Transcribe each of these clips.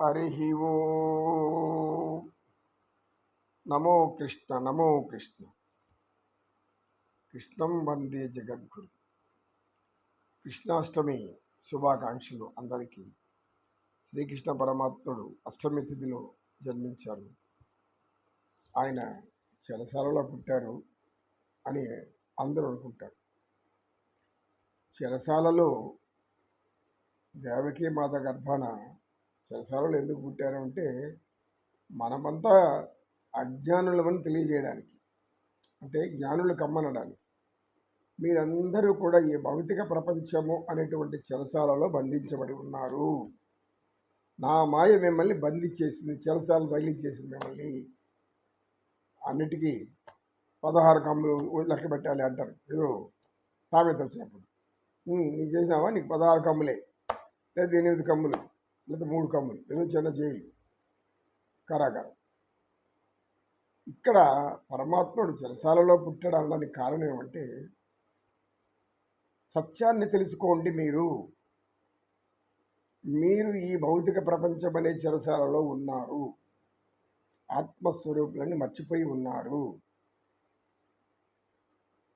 హరి ఓ నమో కృష్ణ నమో కృష్ణ కృష్ణం వందే జగద్గురు కృష్ణాష్టమి శుభాకాంక్షలు అందరికీ. శ్రీకృష్ణ పరమాత్ముడు అష్టమి తిథిలో జన్మించారు. ఆయన చెరసాలలో పుట్టారు అని అందరూ అనుకుంటారు. చెరసాలలో దేవకీ మాత గర్భాన సంసారంలో ఎందుకు పుట్టారు అంటే మనమంతా అజ్ఞానులమని తెలియజేయడానికి. అంటే జ్ఞానులు కమ్మనడానికి. మీరందరూ కూడా ఈ భౌతిక ప్రపంచము అనేటువంటి చెరసాలలో బంధించబడి ఉన్నారు. నా మాయ మిమ్మల్ని బంధించేసింది చెరసాలు తగిలించేసింది మిమ్మల్ని. అన్నిటికీ పదహారు కమ్ములు లెక్క పెట్టాలి అంటారు. ఏదో తామెత వచ్చినప్పుడు. నీ చేసినావా? నీకు పదహారు కమ్ములే. లేదా ఎనిమిది కమ్ములు. లేదా మూడు కమ్ములు ఏదో చిన్న జైలు కారాగారం. ఇక్కడ పరమాత్ముడు చెరసాలలో పుట్టాడు అనడానికి కారణం ఏమంటే సత్యాన్ని తెలుసుకోండి మీరు. మీరు ఈ భౌతిక ప్రపంచం అనే చెరసాలలో ఉన్నారు. ఆత్మస్వరూపులని మర్చిపోయి ఉన్నారు.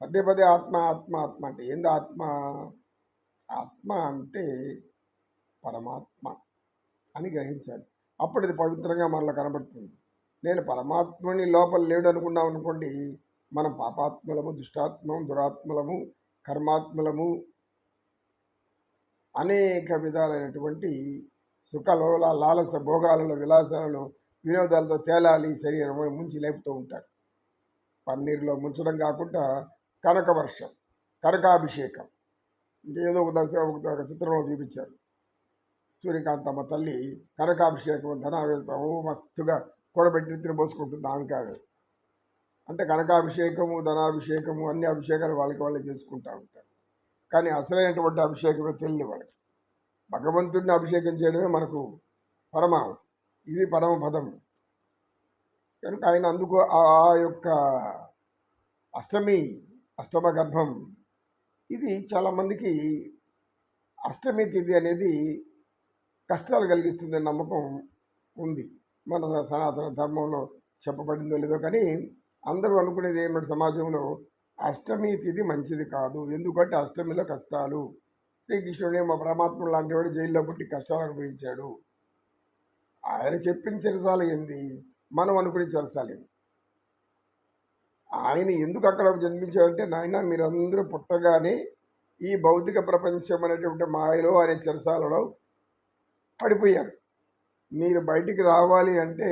పదే పదే ఆత్మ ఆత్మ ఆత్మ అంటే ఏంది ఆత్మ? ఆత్మ అంటే పరమాత్మ. అని గ్రహించాలి. అప్పుడు అది పవిత్రంగా మనలో కనబడుతుంది. నేను పరమాత్మని లోపల లేడు అనుకున్నాం అనుకోండి మనం పాపాత్మలము దుష్టాత్మము దురాత్మలము కర్మాత్మలము అనేక విధాలైనటువంటి సుఖలోల లాలస భోగాలలో విలాసాలలో వినోదాలతో తేలాలి శరీరం ముంచి లేపుతూ ఉంటారు. పన్నీరులో ముంచడం కాకుండా కనక వర్షం కనకాభిషేకం. ఏదో ఒక దశ ఒక చిత్రంలో చూపించారు. సూర్యకాంతమ్మ తల్లి కనకాభిషేకం ధనాభిషేకం మస్తుగా కూడబెట్టి నెత్తిన పోసుకుంటుంది ఆమె అంటే కనకాభిషేకము ధనాభిషేకము అన్ని అభిషేకాలు వాళ్ళకి వాళ్ళే చేసుకుంటూ ఉంటారు. కానీ అసలైనటువంటి అభిషేకమే తెలియదు వాళ్ళకి. భగవంతుడిని అభిషేకం చేయడమే మనకు పరమావధి. ఇది పరమపదం కనుక ఆయన అందుకు ఆ ఆ యొక్క అష్టమి అష్టమ గర్భం. ఇది చాలామందికి అష్టమి తిథి అనేది కష్టాలు కలిగిస్తుందనే నమ్మకం ఉంది. మన సనాతన ధర్మంలో చెప్పబడిందో లేదో కానీ అందరూ అనుకునేది ఏమిటి సమాజంలో అష్టమి తిథి మంచిది కాదు. ఎందుకంటే అష్టమిలో కష్టాలు. శ్రీకృష్ణుడే మా పరమాత్ముడు లాంటి వాడు జైల్లో పుట్టి కష్టాలు అనుభవించాడు. ఆయన చెప్పిన చెరసాల ఏంది? మనం అనుకునే చెరసాల ఆయన ఎందుకు అక్కడ జన్మించాడంటే నాయన మీరందరూ పుట్టగానే ఈ భౌతిక ప్రపంచం అనేటువంటి మాయలో అనే చెరసాలలో పడిపోయారు. మీరు బయటికి రావాలి అంటే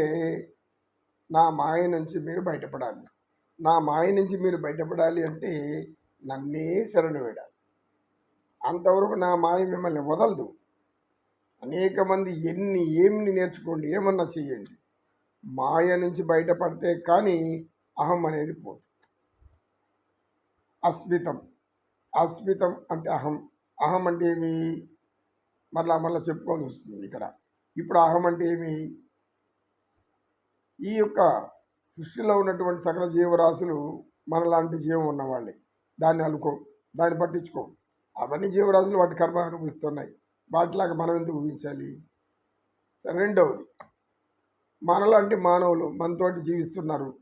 నా మాయ నుంచి మీరు బయటపడాలి. నా మాయ నుంచి మీరు బయటపడాలి అంటే నన్నే శరణు వేడాలి అంతవరకు నా మాయ మిమ్మల్ని వదలదు. అనేక మంది ఎన్ని ఏమి నేర్చుకోండి ఏమన్నా చెయ్యండి. మాయ నుంచి బయటపడితే కానీ అహం అనేది పోదు. అస్మితం. అస్మితం అంటే అహం. అహం అంటే ఏమి? మరలా మరలా చెప్పుకోవాల్సి వస్తుంది ఇక్కడ. ఇప్పుడు అహం అంటే ఏమి? ఈ యొక్క సృష్టిలో ఉన్నటువంటి సకల జీవరాశులు మనలాంటి జీవం ఉన్నవాళ్ళే. దాన్ని అనుకో దాన్ని పట్టించుకో. అవన్నీ జీవరాశులు వాటి కర్మ అనుభవిస్తున్నాయి. వాటిలాగా మనం ఎందుకు ఊహించాలి? సరే రెండవది. మనలాంటి మానవులు మనతోటి జీవిస్తున్నారు.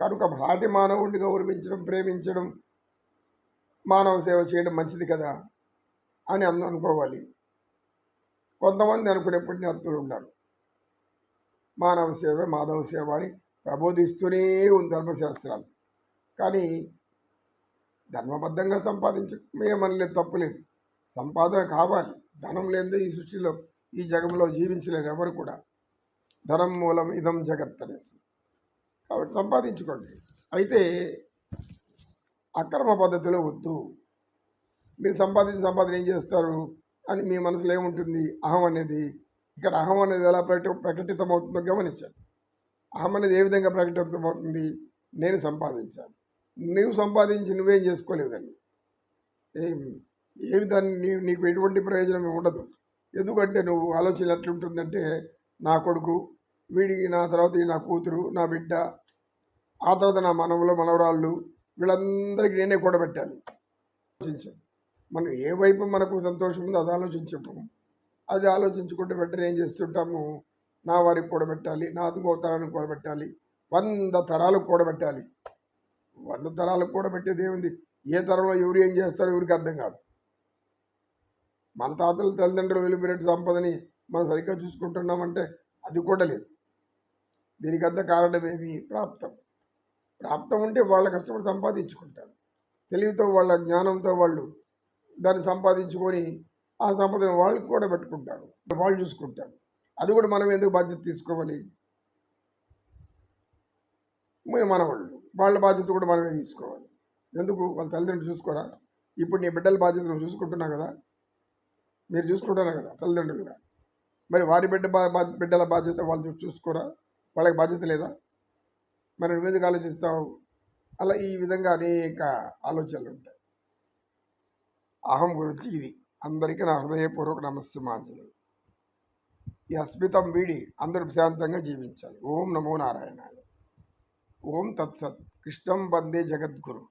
కనుక సాటి మానవుడిని గౌరవించడం ప్రేమించడం మానవ సేవ చేయడం మంచిది కదా అని అందు అనుకోవాలి. కొంతమంది అనుకునే పుణ్యాత్ములు ఉన్నారు. మానవ సేవ మాధవ సేవ అని ప్రబోధిస్తూనే ఉంది ధర్మశాస్త్రాలు. కానీ ధర్మబద్ధంగా సంపాదించమేమనలేదు తప్పులేదు సంపాదన కావాలి. ధనం లేనిదే ఈ సృష్టిలో ఈ జగంలో జీవించలేరు ఎవరు కూడా. ధనం మూలం ఇదం జగత్ అనేసి. కాబట్టి సంపాదించుకోండి. అయితే అక్రమ పద్ధతిలో వద్దు. మీరు సంపాదించి సంపాదన ఏం చేస్తారు? అని మీ మనసులో ఏముంటుంది? అహం అనేది. ఇక్కడ అహం అనేది ఎలా ప్రకటి ప్రకటితమవుతుందో గమనించాలి. అహం అనేది ఏ విధంగా ప్రకటితమవుతుంది? నేను సంపాదించాను నువ్వు సంపాదించి నువ్వేం చేసుకోలేదండి. ఏం దాన్ని నీ నీకు ఎటువంటి ప్రయోజనం ఉండదు. ఎందుకంటే నువ్వు ఆలోచన ఎట్లుంటుందంటే నా కొడుకు వీడికి నా తర్వాత నా కూతురు నా బిడ్డ ఆ తర్వాత నా మనవలు మనవరాళ్ళు వీళ్ళందరికీ నేనే కూడబెట్టాలి. ఆలోచించాను మనం ఏ వైపు మనకు సంతోషం ఉందో అది ఆలోచించము. అది ఆలోచించుకుంటే వెంటనే ఏం చేస్తుంటాము? నా వారికి కూడబెట్టాలి నా ఇంకో తరానికి కూడబెట్టాలి వంద తరాలకు కూడబెట్టాలి వంద తరాలకు కూడబెట్టేది ఏముంది? ఏ తరంలో ఎవరు ఏం చేస్తారో ఎవరికి అర్థం కాదు. మన తాతలు తల్లిదండ్రులు వెలుపురెట్టు సంపదని మనం సరిగ్గా చూసుకుంటున్నామంటే అది కూడా లేదు. దీనికి అంత కారణమేమి ప్రాప్తం. ప్రాప్తం ఉంటే వాళ్ళ కష్టపడి సంపాదించుకుంటారు. తెలివితో వాళ్ళ జ్ఞానంతో వాళ్ళు దాన్ని సంపాదించుకొని ఆ సంపదను వాళ్ళకి కూడా పెట్టుకుంటారు. వాళ్ళు చూసుకుంటారు. అది కూడా మనం ఎందుకు బాధ్యత తీసుకోవాలి? మరి మనవాళ్ళు. వాళ్ళ బాధ్యత కూడా మనమే తీసుకోవాలి. ఎందుకు? వాళ్ళ తల్లిదండ్రులు చూసుకోరా? ఇప్పుడు నీ బిడ్డల బాధ్యత నువ్వు చూసుకుంటున్నావు కదా? మీరు చూసుకుంటున్నారు కదా తల్లిదండ్రులుగా మరి వారి బిడ్డ బా బా- బిడ్డల బాధ్యత వాళ్ళు చూసుకోరా? వాళ్ళకి బాధ్యత లేదా? మరి నువ్వు ఎందుకు ఆలోచిస్తావు? అలా ఈ విధంగా అనేక ఆలోచనలు ఉంటాయి. అహం గురించి ఇది. అందరికీ నా హృదయపూర్వక నమస్సుమాంజలు. ఈ అస్మితం వీడి అందరూ ప్రశాంతంగా జీవించాలి. ఓం నమో నారాయణ ఓం తత్సత్. కృష్ణం వందే జగద్గురు.